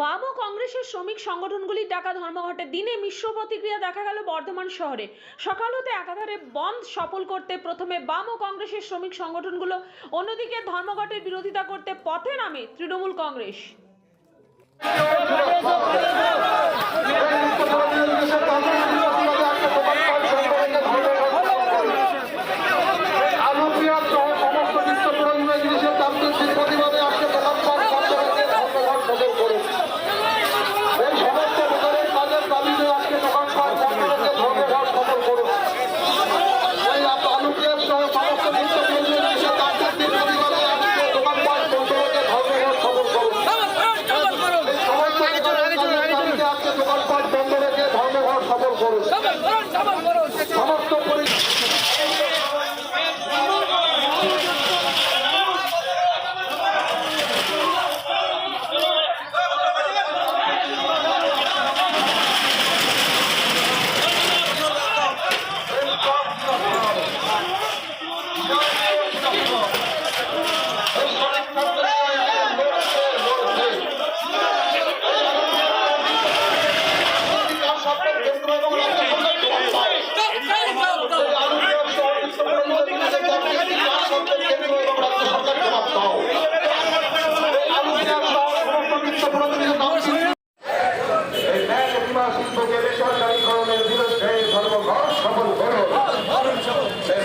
বাম ও কংগ্রেসের শ্রমিক সংগঠনগুলির ডাকা ধর্মঘটের দিনে মিশ্র প্রতিক্রিয়া দেখা গেল বর্ধমান শহরে। সকাল হতে একাধারে বন্ধ সফল করতে প্রথমে বাম ও কংগ্রেসের শ্রমিক সংগঠনগুলো, অন্যদিকে ধর্মঘটের বিরোধিতা করতে পথে নামে তৃণমূল কংগ্রেস।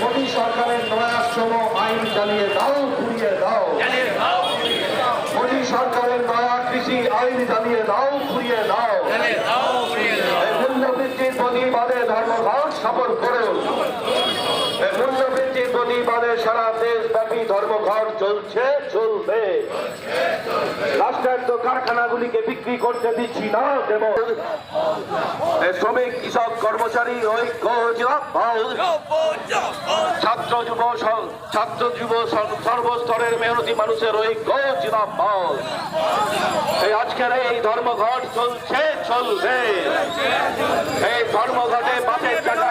মোদী সরকারের নয়াশ্রম আইন চালিয়ে দাও ঘুরিয়ে দাও। মোদী সরকারের নয়া কৃষি আইন চালিয়ে দাও ঘুরিয়ে দাও। মূল্যবৃদ্ধির প্রতিবাদে ধর্মঘট সফল এই মূল্যবৃদ্ধির প্রতিবাদে সারা দেশব্যাপী ধর্মঘট চলছে, চলবে। রাষ্ট্রায়ত্ত কারখানাগুলিকে বিক্রি করতে দিচ্ছি না, দেব। শ্রমিক, কৃষক, কর্মচারী, ঐক্য ছাত্র যুব ছাত্র যুব সর্বস্তরের মেহনতি মানুষের ঐক্য জিন্দাবাদ এই আজকের এই ধর্মঘট চলছে, চলবে। এই ধর্মঘটে বাসের চাকা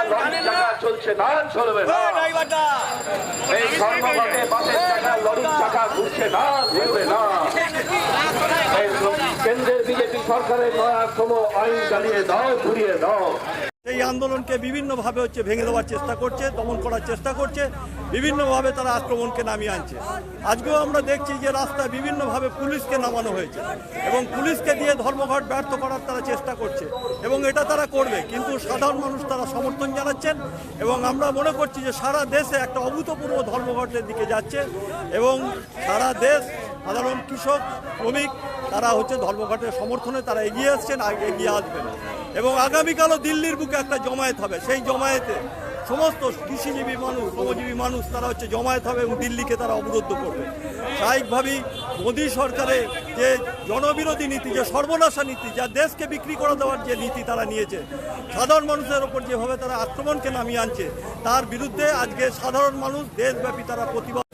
চলছে না, চলবে না। এই ধর্মঘটে বাসের চাকা লরির চাকা ঘুরছে না, ঘুরবে না। কেন্দ্রের বিজেপি সরকারের নয়া সম আইন চালিয়ে দাও, ঘুরিয়ে দাও। এই আন্দোলনকে বিভিন্নভাবে হচ্ছে ভেঙে দেওয়ার চেষ্টা করছে, দমন করার চেষ্টা করছে, বিভিন্নভাবে তারা আক্রমণকে নামিয়ে আনছে। আজকেও আমরা দেখছি যে রাস্তায় বিভিন্নভাবে পুলিশকে নামানো হয়েছে এবং পুলিশকে দিয়ে ধর্মঘট ব্যর্থ করার তারা চেষ্টা করছে এবং এটা তারা করবে। কিন্তু সাধারণ মানুষ তারা সমর্থন জানাচ্ছেন এবং আমরা মনে করছি যে সারা দেশে একটা অভূতপূর্ব ধর্মঘটের দিকে যাচ্ছে এবং সারা দেশ সাধারণ কৃষক, শ্রমিক, তারা হচ্ছে ধর্মঘটের সমর্থনে তারা এগিয়ে আসছেন এগিয়ে আসবেন। এবং আগামীকালও দিল্লির বুকে একটা জমায়েত হবে। সেই জমায়েতে সমস্ত কৃষিজীবী মানুষ, শ্রমজীবী মানুষ তারা হচ্ছে জমায়েত হবে এবং দিল্লিকে তারা অবরুদ্ধ করবে। স্বাভাবিকভাবেই মোদী সরকারের যে জনবিরোধী নীতি, যে সর্বনাশা নীতি, যা দেশকে বিক্রি করে দেওয়ার যে নীতি তারা নিয়েছে, সাধারণ মানুষের ওপর যেভাবে তারা আক্রমণকে নামিয়ে আনছে, তার বিরুদ্ধে আজকে সাধারণ মানুষ, দেশব্যাপী তারা প্রতিবাদ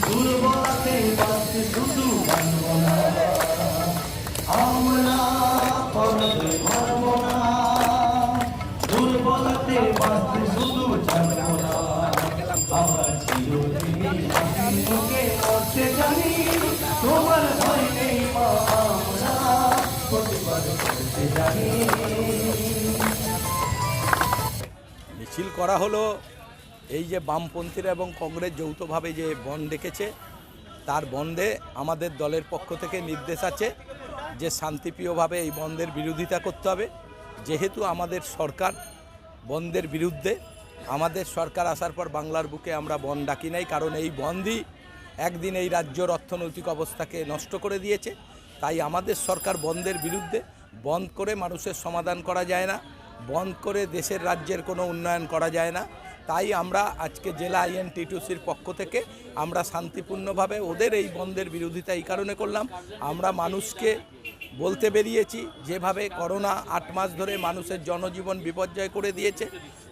দুর্বলতে বাঁচতে শুধু মানব না মিছিল করা হলো, এই যে বামপন্থীরা এবং কংগ্রেস যৌথভাবে যে বন ডেকেছে, তার বন্ধে আমাদের দলের পক্ষ থেকে নির্দেশ আছে যে শান্তিপ্রিয়ভাবে এই বন্ধের বিরোধিতা করতে হবে। যেহেতু আমাদের সরকার বন্ধের বিরুদ্ধে আমাদের সরকার আসার পর বাংলার বুকে আমরা বন ডাকি নাই, কারণ এই বন্ধই একদিন এই রাজ্যর অর্থনৈতিক অবস্থাকে নষ্ট করে দিয়েছে। তাই আমাদের সরকার বন্ধের বিরুদ্ধে বন্ধ করে মানুষের সমাধান করা যায় না বন্ধ করে দেশের রাজ্যের কোনো উন্নয়ন করা যায় না। তাই আমরা আজকে জেলা আইএন টিটুসির পক্ষ থেকে আমরা শান্তিপূর্ণভাবে ওদের এই বন্ধের বিরোধিতা এই কারণে করলাম। আমরা মানুষকে বলতে বেরিয়েছি, যেভাবে করোনা আট মাস ধরে মানুষের জনজীবন বিপর্যয় করে দিয়েছে,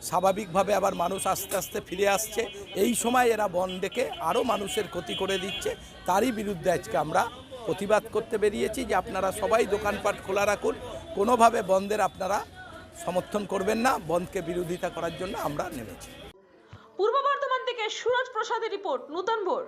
স্বাভাবিকভাবে আবার মানুষ আস্তে আস্তে ফিরে আসছে। এই সময় এরা বন ডেকে আরও মানুষের ক্ষতি করে দিচ্ছে। তারই বিরুদ্ধে আজকে আমরা প্রতিবাদ করতে বেরিয়েছি যে আপনারা সবাই দোকানপাট খোলা রাখুন। কোনোভাবে বন্ধের আপনারা সমর্থন করবেন না বন্ধকে বিরোধিতা করার জন্য আমরা নেমেছি। পূর্ব বর্ধমান থেকে সুরজ প্রসাদের রিপোর্ট, নূতন ভোর।